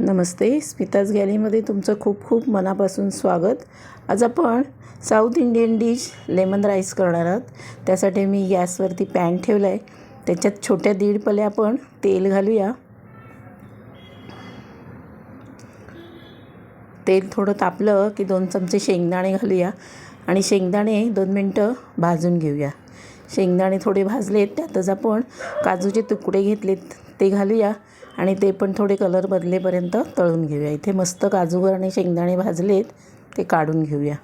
नमस्ते. स्मिताज गॅलीमध्ये तुमचं खूप खूप मनापासून स्वागत. आज आपण South Indian dish lemon rice करणार आहोत. त्यासाठी मी गॅसवरती पॅन ठेवला आहे त्याच्यात छोट्या दीड पले आपण तेल घालूया. तेल थोडं तापलं की दोन चमचे शेंगदाणे घालूया आणि शेंगदाणे दोन मिनटं भाजून घेऊया. शेंगदाणे थोडे भाजलेत त्यातच आपण काजूचे तुकडे घेतलेत ते घालूया. आणि ते पण थोडे कलर बदलेपर्यंत तळून घेऊया. इथे मस्त काजूवर आणि शेंगदाणे भाजलेत ते काढून घेऊया.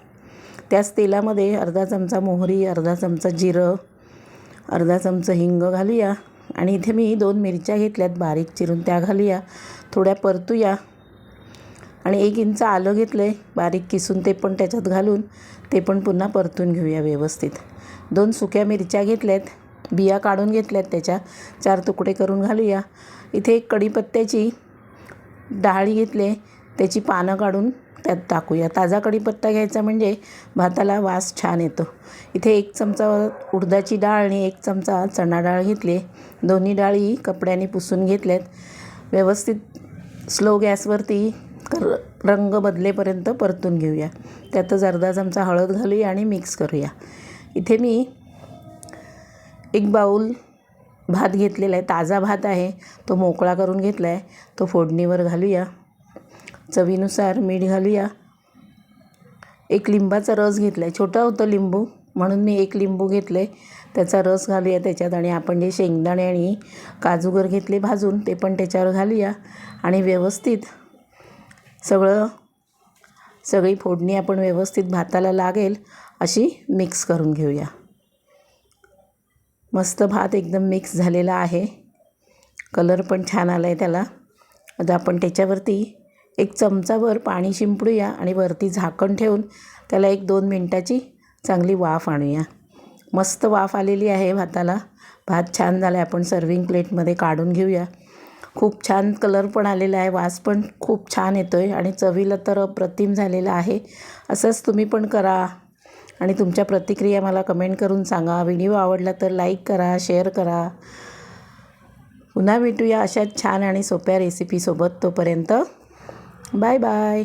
त्याच तेलामध्ये अर्धा चमचा मोहरी अर्धा चमचा जिरं अर्धा चमचा हिंग घालूया. आणि इथे मी दोन मिरच्या घेतल्यात बारीक चिरून त्या घालूया. थोड्या परतूया. आणि एक इंच आलं घेतलं आहे बारीक किसून ते पण त्याच्यात घालून ते पण पुन्हा परतून घेऊया व्यवस्थित. दोन सुक्या मिरच्या घेतल्यात बिया काढून घेतल्यात त्याच्या. चार तुकडे करून घालूया. इथे एक कढीपत्त्याची डाळी घेतली त्याची पानं काढून त्यात टाकूया. ताजा कढीपत्ता घ्यायचा म्हणजे भाताला वास छान येतो. इथे एक चमचा उडदाची डाळ आणि एक चमचा चणा डाळ घेतली दोन्ही डाळी कपड्याने पुसून घेतल्यात. व्यवस्थित स्लो गॅसवरती कर रंग बदलेपर्यंत परतून घेऊया. त्यातच अर्धा चमचा हळद घालूया आणि मिक्स करूया. इथे मी एक बाऊल भात घेतलेला आहे ताजा भात आहे. तो मोकळा करून घेतला आहे तो फोडणीवर घालूया. चवीनुसार मीठ घालूया. एक लिंबाचा रस घेतला आहे छोटा होतं लिंबू म्हणून मी एक लिंबू घेतलं आहे त्याचा रस घालूया त्याच्यात आणि आपण जे शेंगदाणे आणि काजूगर घेतले भाजून ते पण त्याच्यावर घालूया. आणि व्यवस्थित सगळं सगळी फोडणी आपण व्यवस्थित भाताला लागेल अशी मिक्स करून घेऊया. मस्त भात एकदम मिक्स झालेला आहे. कलर पण छान आला आहे त्याला. आता आपण त्याच्यावरती एक चमचाभर पाणी शिंपडूया आणि वरती झाकण ठेवून त्याला एक दोन मिनटाची चांगली वाफ आणूया. मस्त वाफ आलेली आहे भाताला. भात छान झाला आहे आपण सर्विंग प्लेटमध्ये काढून घेऊया. खूप छान कलर पण आलेला आहे. वास पण खूप छान येतो आहे आणि चवीला तर अप्रतिम झालेला आहे. असंच तुम्ही पण करा. आणि तुमच्या प्रतिक्रिया मला कमेंट करून सांगा. व्हिडिओ आवडला तर लाईक करा शेअर करा. पुन्हा भेटूया अशाच छान आणि सोप्या रेसिपीसोबत तोपर्यंत. Bye bye.